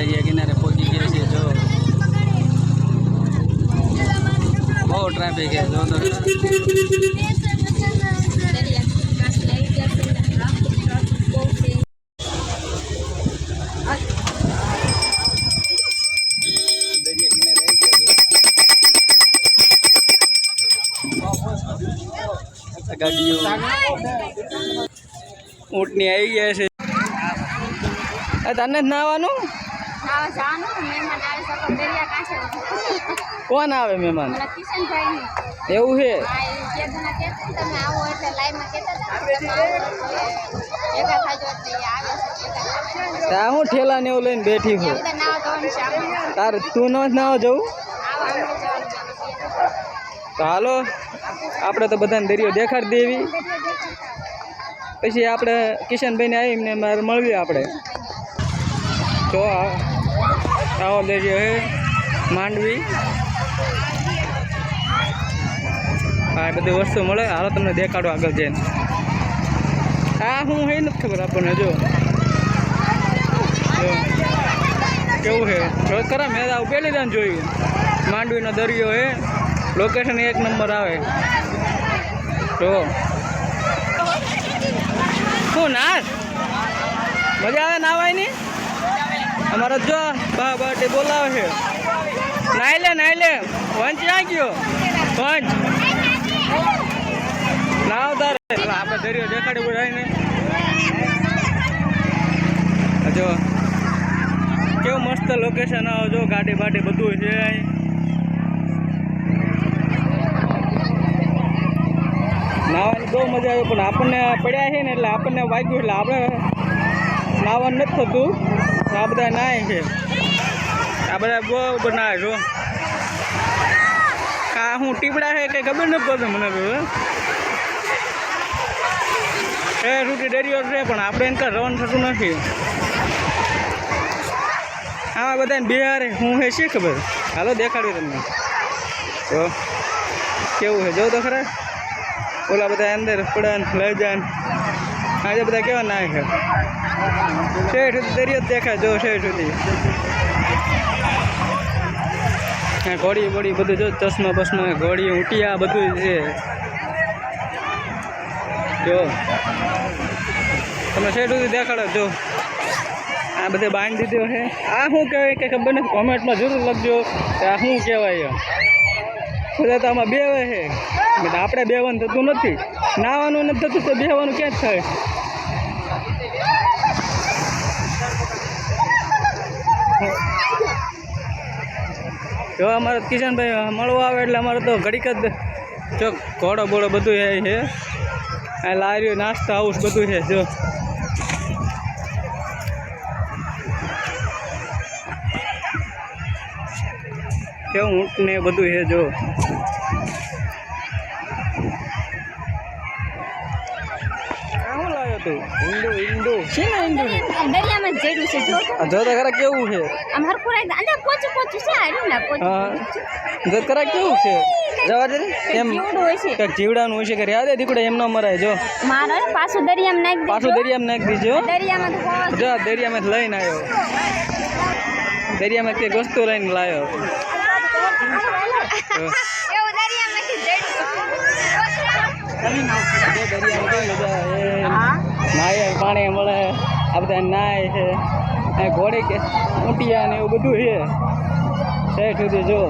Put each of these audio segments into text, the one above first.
દરિયા કિનારે પહોંચી ગયા છીએ, જો. બહુ ટ્રાફિક છે, જો. દરિયા કિનારે આવી ગયા છે. તને જ ઊંટની આવી જ કોણ આવે મહેમાન? એવું છે? આ હું ઠેલા ને એવું લઈને બેઠી છું. તાર તું ન નાવા જવું? તો હાલો આપણે તો બધાને દરિયો દેખાડી દેવી. પછી આપણે કિશનભાઈને આવીને મારે મળવી આપણે. તો આવો દરિયો હે માંડવી. આ બધી વસ્તુ મળે. હાલો તમને દેખાડો આગળ જઈને. આ હું હે નથી ખબર આપણને, જો. કેવું છે? ખરા, મેં આવું પહેલી દાન જોયું. માંડવીનો દરિયો હે. લોકેશન એક નંબર આવે. જો. શું નાશ મજા આવે નાવાય અમારે જો બા બાટી બોલાવે છે. નાઈ લે નાઈ લે. વંચ આ ગયો વંચ. નાવ તારે. એટલે આપણે દરિયો દેખાડી બોલાય ને જો. કેવું મસ્ત લોકેશન આવો જો, ગાડી બાડી બધું છે અહીં. નાવાની બહુ મજા આવી, પણ આપણને પડ્યા છે ને એટલે આપણને વાગ્યું એટલે આપણે નાવાનું નથી થતું. આ બધા નાય છે. આ બધા બહુ બનાવે છો આ હું ટીપડા છે કંઈ ખબર નથી પડતી મને તો એ રૂટી ડેરીઓ છે પણ આપણે એને કાંઈ રવાનું થતું નથી. આવા બધાને બિહારે હું હે છે ખબર? હાલો દેખાડ્યું તમને. તો કેવું છે? જો તો ખરા? ઓલા બધા અંદર પડાન લઈ જાન આજે બધા કેવા નાખે શેઠ સુધી દરિયો દેખાય, જો શેઠ સુધી. ઘોડી બોડી બધું જો ચશ્મા બસમા ઘોડી ઊંટિયા બધું છે. જો. તમે શેઠ સુધી દેખાડો, જો. આ બધે બાંધી દીધો છે. આ શું કહેવાય? કે ખબર નથી, કોમેન્ટમાં જરૂર લખજો. કે આ શું કહેવાય બધા તો આમાં બેવે છે. આપણે બેવાનું થતું નથી. નાવાનું નથી થતું તો બેહવાનું ક્યાં થાય. જો અમારે કિશનભાઈ મળવા આવે એટલે અમારે તો ઘડીક જ જો ઘોડો બોડો બધું છે. આ લારીઓ, નાસ્તા હાઉસ બધું છે, જો. કેવું ઊંટ ને બધું છે, જો આ શું લાવ્યો તું ઈંડું ઈંડું. છે ને ઈંડું છે? દરિયામાં જ છે જો જો તો ખરા કેવું છે? આમ હરખું રાખ અંદર પોચું પોચું છે હાર્યું ને પોચું જો ખરા કેવું છે? જવા દે એમ જીવડું હોય છે. કંઈક જીવડાનું હોય છે કે યાદ દીકડે એમ ન મરાય જો. મારો પાછું દરિયામાં નાખ પાછું દેજો દરિયામાં નાખી દીજો. દરિયામાં જો દરિયામાં લઈને આવ્યો. દરિયામાં કંઈક વસ્તુ લઈને લાવ્યો એવું દરિયામાંથી જડ્યું દરિયામાં મજા આવે નાય પાણી મળે. આ બધા નાય છે. ઘોડે કે ઊંટિયા ને એવું બધું છે. સાઈડ સુધી જો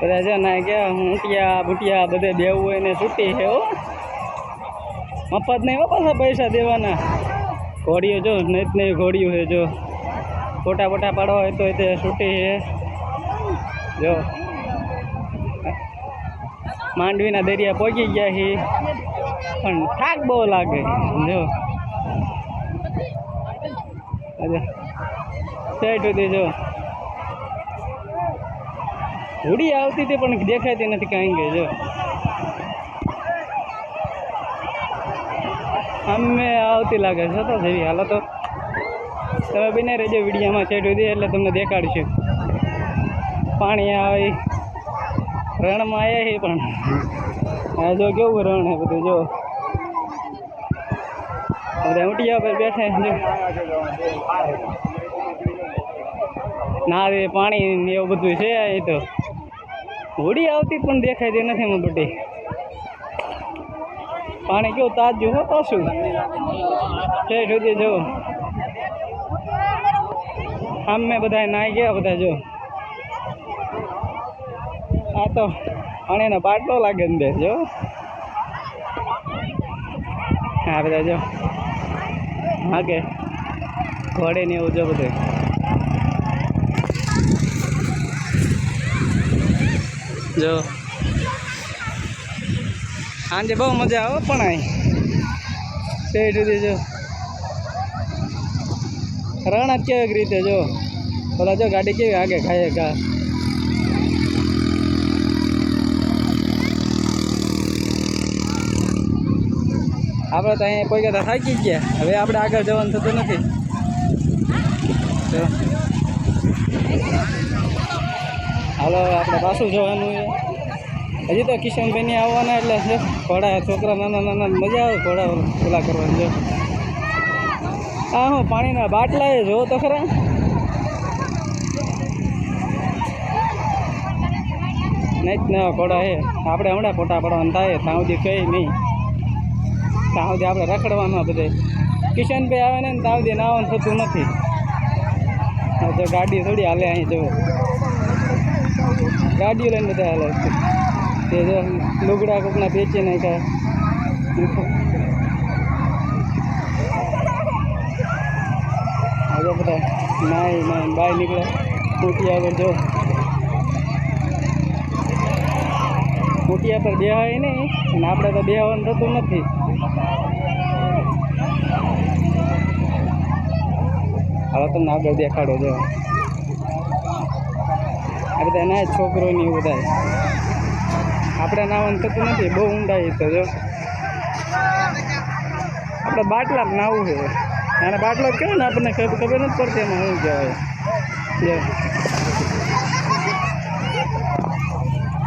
બધા છે નાય કે ઊંટિયા ભૂટિયા બધે દેવું હોય ને છૂટી છે હો. મફત નહીં હો પૈસા દેવાના. ઘોડીઓ જો નહીં નહીં ઘોડીઓ છે જો. ફોટા ફોટા પાડવા હોય તો તે છૂટી છે. જો. માંડવીના દરિયા પહોંચી ગયા છે. પણ થાક બહુ લાગે. જો. સાઈડ સુધી જો. હોડી આવતી હતી પણ દેખાતી નથી કાંઈ કે, જો. અમે આવતી લાગે છે, તો જેવી હાલો તો. તમે બને રહેજો વિડીયામાં સેટ સુધી, એટલે તમને દેખાડશું. પાણી આવે. રણમાં આવ્યા છે પણ આ જો કેવું રણ હે બધું, જો. બધા ઊંટિયા પર બેઠા ના રે પાણી એવું બધું છે એ તો. હોડી આવતી પણ દેખાય તે નથી એમાં બધી. પાણી કેવું તાજું હો પાછું. છે સુધી જો. આમ મેં બધા નાઈ ગયા બધા, જો. આ તો પાણીનો બાટલો લાગે બે, જો. હા બધા જો. હા કે. ઘોડે ને એવું જો બધું. જો. સાંજે બહુ મજા આવે પણ અહીં તે સુધી જો. રણ જ કેવી રીતે જો? બધા જો ગાડી કેવી આગે ખાય ઘા આપણે તો અહીંયા કોઈ કહેતા થાકી ગયા. હવે આપણે આગળ જવાનું થતું નથી. હાલો, આપણે પાછું જવાનું છે. હજી તો કિશનભાઈની આવવાના એટલે ઘોડા, છોકરા, નાના નાના, મજા આવે ઘોડા પેલા કરવાની, જો. હા હું પાણીના બાટલા એ જોવો તો ખરા. નહીં જ ઘોડા હે આપણે હમણાં ફોટા પડવાનું, થાય, ત્યાં સુધી કંઈ નહીં. ત્યાં સુધી આપણે રખડવાનું બધે કિશનભાઈ આવે ને ત્યાં સુધી નાવાનું થતું નથી હા તો ગાડી થોડી હાલે અહીં જવું ગાડીઓ લઈને બધા હાલે છે. તે જો, લુગડા કોકના વેચી નાખ્યા હવે બધા નાઈ નાઈ બહાર નીકળે મોટિયા પર જો. મોટિયા પર બેહાય નહીં અને આપણે તો બેહવાનું થતું નથી. હવે તમને આગળ દેખાડો જો આ બધા ના એવું બધા આપણે નાવાનું થતું નથી, બહુ ઊંડાઈ તો જો. આપણે બાટલા નાવું છે અને બાટલો કહેવાય ને આપણને ખબર ખબર નથી પડતી એમાં શું કહેવાય. જો.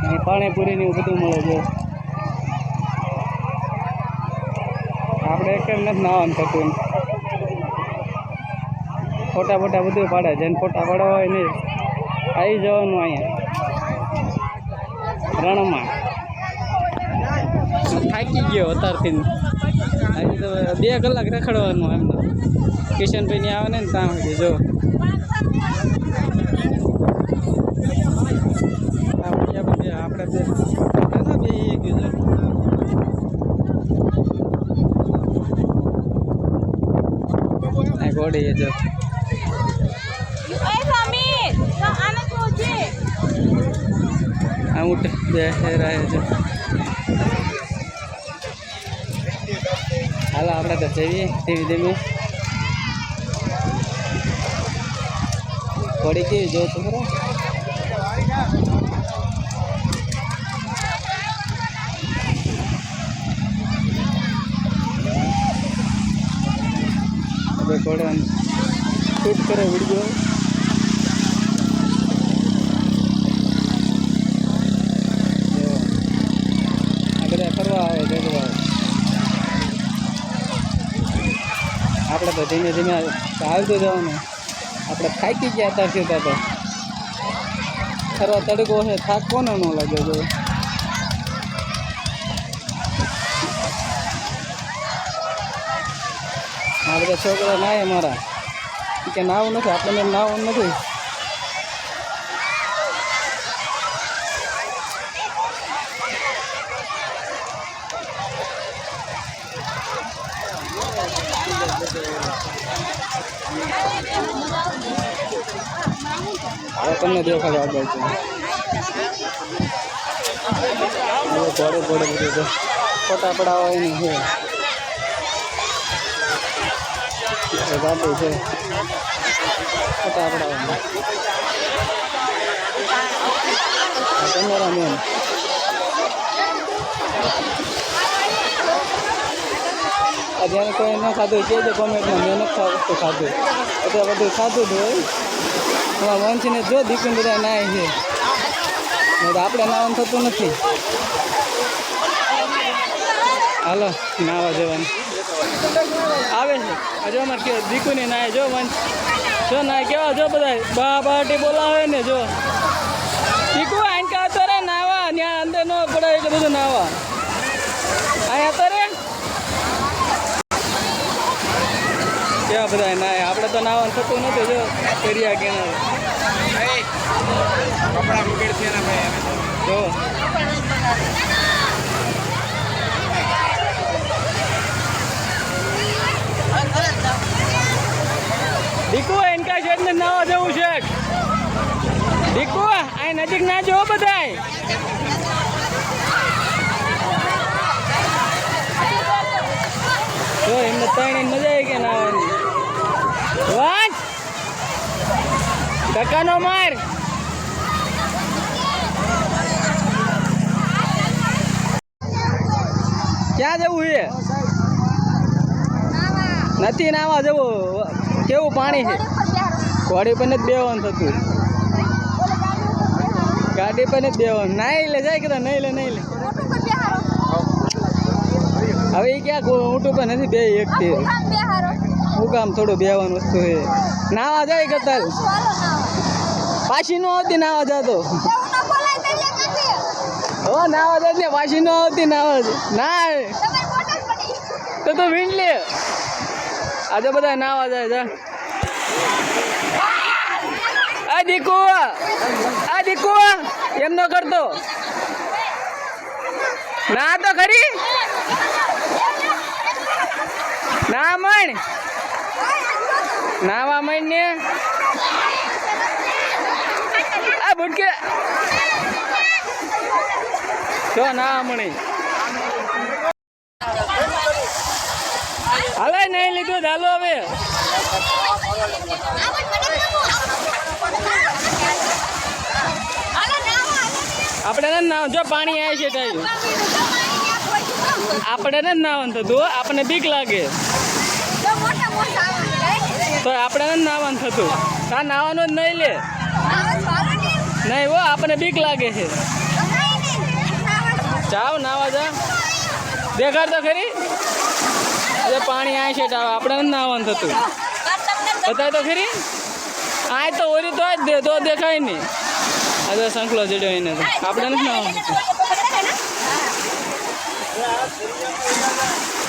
પાણીપુરી પાણીપુરીને એવું બધું મળે છે. આપણે એક નથી નાવાનું થતું? ફોટા ફોટા બધું પાડે, જેને ફોટા પાડવા હોય નહીં આવી જવાનું અહીંયા. રણમાં. થાકી ગયો અત્યારથી. આવી તો બે કલાક રખડવાનું એમ તો. કિશનભાઈ આવે ને ત્યાં સુધી, જો. આપણે બે ગયું ઘોડી જો આ ઊંટ બે રહે છે. હાલો, આપણે તો જઈએ ધીમે ધીમે. ઘોડી કેવી જો તો ખરો? ઘોડા કરે વીડિયો આ બધા ફરવા આવે જોડવા આપણે તો ધીમે ધીમે ચાલતું જવાનું. આપણે થાકી ગયા અત્યારથી તો. ફરવા તડકો છે થાક કોને ન લાગે જો આ બધા છોકરા નાય મારા કે નાવું નથી, આપણને નાવું નથી. હવે તમને દેખાડો આગળ છે ઘોડે ઘોડે બધું છે ફોટા પડાવવા એની છે. ગાડી છે. ફોટા પડાવવા. કેમેરામેન જેને કોઈ ન ખાધું કે કોમેન્ટમાં મેં નથી આ ખાધું. અત્યારે બધું ખાધું જ હોય. મનસીને જો દીકરીને બધા નાય છે. આપણે નાવાનું થતું નથી. હાલો, નાવા જવાનું. આવે છે. જો અમારે કેવો દીકુને નાય જો વંશ જો નાય કેવા જો બધા બા બાટી બોલાવે ને જો. દીકુ આઈન કા તો રે નાવા ત્યાં અંદર ન પડે એટલે બધું નાવા અહીંયા તો કેવા બધા. નાય આપણે તો નાવાનું થતું નથી જો. દરિયા કિનારે ને જો. દીકુ એનકા શેઠ ને નાવા જવું છે. દીકુ, આ નજીક ના જો બધાય. જો, એમને ત્રણ મજા આવી કે નાવાની વાંચ ધક્કાનો માર ક્યાં જવું છે? નથી નાવા જવું. કેવું પાણી છે? ઘોડી પર નથી બેવાનું થતું. ગાડી પર નથી બેવાનું. નાઈ લે જાય કે નહીં લે નહીં લે. હવે એ ક્યાં ઊંટું પર નથી બે એકથી હું કામ થોડું બેવાનું વસ્તુ છે. નાવા જાય કે તાર પાછી નો આવતી ના આવતા તો હો, ના આવતા ને પાછી નો આવતી ના આવતી ના તો તો વીણ લે. આજે બધા ના આવતા જા. આ દીકુ આ દીકુ, એમ ન કરતો. ના તો ખરી. ના મણ. નાવા મણ ને. આ બુટકે જો ના મણી. હાલે નહીં લીધું ચાલો હવે. આપણે ને જો પાણી આવે છે ટાઈ આપણે ને નાવાનું થતું આપણને બીક લાગે. તો આપણે ને નાવાનું થતું. આ નાવાનું જ નહીં લે. નહીં હો આપણને બીક લાગે છે. જાઓ નાવા જા. દેખાડ તો ખરી. અરે પાણી આ છે ચાવ આપણે ને નાવાનું થતું. બતાય તો ખરી. આ તો ઓરી તો જ દે તો દેખાય નહીં. આ તો સંકલો જડ્યો એને તો. આપણે નથી નાવાનું.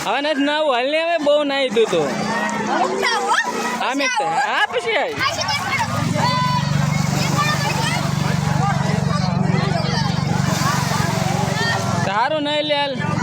હવે નથી નાવું. હાલ ને હવે બહુ નાહી દીધું તો. હા. એક હા. પછી આવી સારું નહીં લે